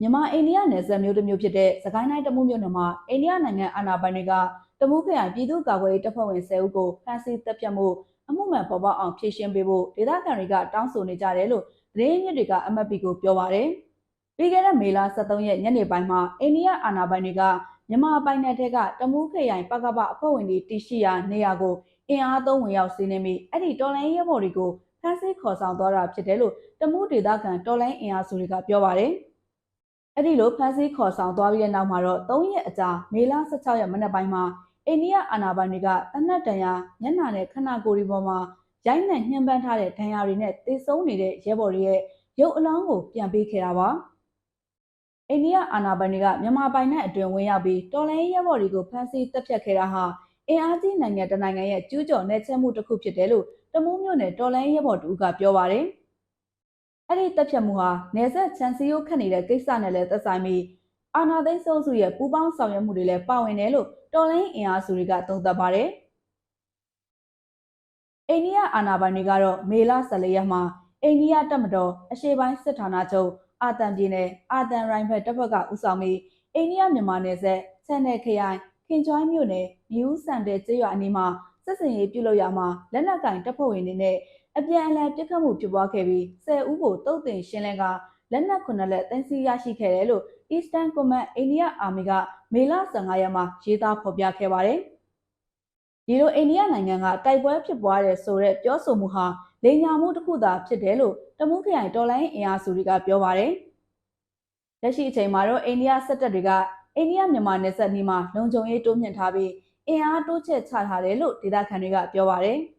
မြန်မာအိန္ဒိယနယ်စပ်မြို့တစ်မြို့ဖြစ်တဲ့စကိုင်းတိုင်းတမူးမြို့နယ်မှာအိန္ဒိယနိုင်ငံအာဏာပိုင်တွေကတမူးခရိုင်ပြည်သူ့ကာကွယ်ရေးတပ်ဖွဲ့ဝင်10ဦးကိုဖမ်းဆီးတပ်ဖြတ်မှုအမှုမှန်ပေါ်ပေါက်အောင်ဖြေရှင်းပေးဖို့ဒေသခံတွေကတောင်းဆိုနေကြတယ်လို့သတင်းရင်းမြစ်တွေကအမတ်ပီကိုပြောပါရယ်ပြီးခဲ့တဲ့မေလ23ရက်ညနေပိုင်းမှာအိန္ဒိယအာဏာပိုင်တွေကမြန်မာပိုင်နယ်ထဲကတမူးခရိုင်ပကပအဖွဲ့ဝင်တွေတည်ရှိရာနေရာကိုအင်အားသုံးဝင်ရောက်စီးနင်းပြီးအဲ့ဒီတော်လိုင်းရဲဘော်တွေကိုဖမ်းဆီးခေါ်ဆောင်သွားတာဖြစ်တယ်လို့တမူးဒေသခံတော်လိုင်းအင်အားစုတွေကပြောပါရယ် အဲ့ဒီလိုဖမ်းဆီးခေါ်ဆောင်သွားပြီးတဲ့နောက်မှာတော့3ရက်အကြာမေလ16ရက်မနက်ပိုင်းမှာအိန္ဒိယအာဏာပိုင်တွေကတနက်တန်ရာမျက်နှာနဲ့ခနာကိုယ်ဒီပေါ်မှာရိုက်နှက်ညှဉ်းပန်းထားတဲ့ဒဏ်ရာတွေနဲ့တေဆုံးနေတဲ့ရဲဘော်တွေရဲ့ရုပ်အလောင်းကိုပြန်ပေးခဲ့တာပါအိန္ဒိယအာဏာပိုင်တွေကမြန်မာပိုင်နယ်အတွင်းဝင်ရောက်ပြီးတော်လိုင်းရဲဘော်တွေကိုဖမ်းဆီးတပ်ဖြတ်ခဲ့တာဟာအင်အားကြီးနိုင်ငံတစ်နိုင်ငံရဲ့ကျူးကျော်နေချက်မှုတစ်ခုဖြစ်တယ်လို့တမူးမြို့နယ်တော်လိုင်းရဲဘော်တူကပြောပါတယ် အဲ့ဒီတက်ဖြတ်မှုဟာနေဆက်ချန်စီယိုခတ်နေတဲ့ကိစ္စနဲ့လည်းသက်ဆိုင်ပြီးအာနာသိန်းစိုးစုရဲ့ပူးပေါင်းဆောင်ရွက်မှုတွေလည်းပါဝင်တယ်လို့တော်လိုင်းအင်အားစုတွေကသုံးသပ်ပါတယ်။အိန္ဒိယအာဏာပိုင်တွေကတော့မေလ14ရက်မှာအိန္ဒိယတပ်မတော်အရှေ့ပိုင်းစစ်ဌာနချုပ်အာတန်ပြည်နယ်အာတန်ရိုင်ဖက်တပ်ဖွဲ့ကဦးဆောင်ပြီးအိန္ဒိယမြန်မာနယ်စပ်ဆန်နယ်ခရိုင်ခင်ကျွိုင်းမြို့နယ်မြူးစံတဲ့ကျေးရွာအနီးမှာစစ်စင်ရေးပြုလုပ်ရမှာလက်နက်ကင်တပ်ဖွဲ့ဝင်တွေနဲ့ အပြန်အလှန်ပြစ်ခတ်မှုဖြစ်ပွားခဲ့ပြီး10ဦးကိုတုတ်တင်ရှင်းလင်းကလက်နက်ခုနှစ်လက်တင်စီရရှိခဲ့တယ်လို့ Eastern Command India Army ကမေလ15ရက်မှာရေးသားဖော်ပြခဲ့ပါတယ်။ဒီလိုအိန္ဒိယနိုင်ငံကတိုက်ပွဲဖြစ်ပွားတဲ့ဆိုတဲ့ပြောဆိုမှုဟာလိန်ညာမှုတစ်ခုသာဖြစ်တယ်လို့တမူးခရိုင်တော်လိုင်းအင်အားစုတွေကပြောပါတယ်။လက်ရှိအချိန်မှာတော့အိန္ဒိယစစ်တပ်တွေကအိန္ဒိယမြန်မာနယ်စပ်နီးမှာလုံခြုံရေးတိုးမြှင့်ထားပြီးအင်အားတိုးချဲ့ချထားတယ်လို့ဒေသခံတွေကပြောပါတယ်။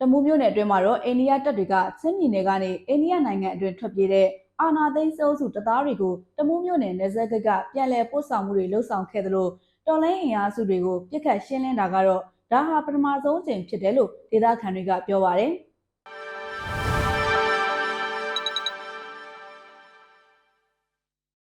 တမူးမြို့နယ်အတွင်းမှာတော့အိန္ဒိယတပ်တွေကချင်းပြည်နယ်ကနေအိန္ဒိယနိုင်ငံအတွင်းထွက်ပြေးတဲ့အာနာသိန်းစိုးစုတပ်သားတွေကိုတမူးမြို့နယ်နယ်စပ်ဂိတ်ကပြန်လည်ပို့ဆောင်မှုတွေလှုပ်ဆောင်ခဲ့သလိုတော်လိုင်းအင်အားစုတွေကိုပြစ်ခတ်ရှင်းလင်းတာကတော့ဒါဟာပထမဆုံးချိန်ဖြစ်တယ်လို့ဒေသခံတွေကပြောပါတယ်။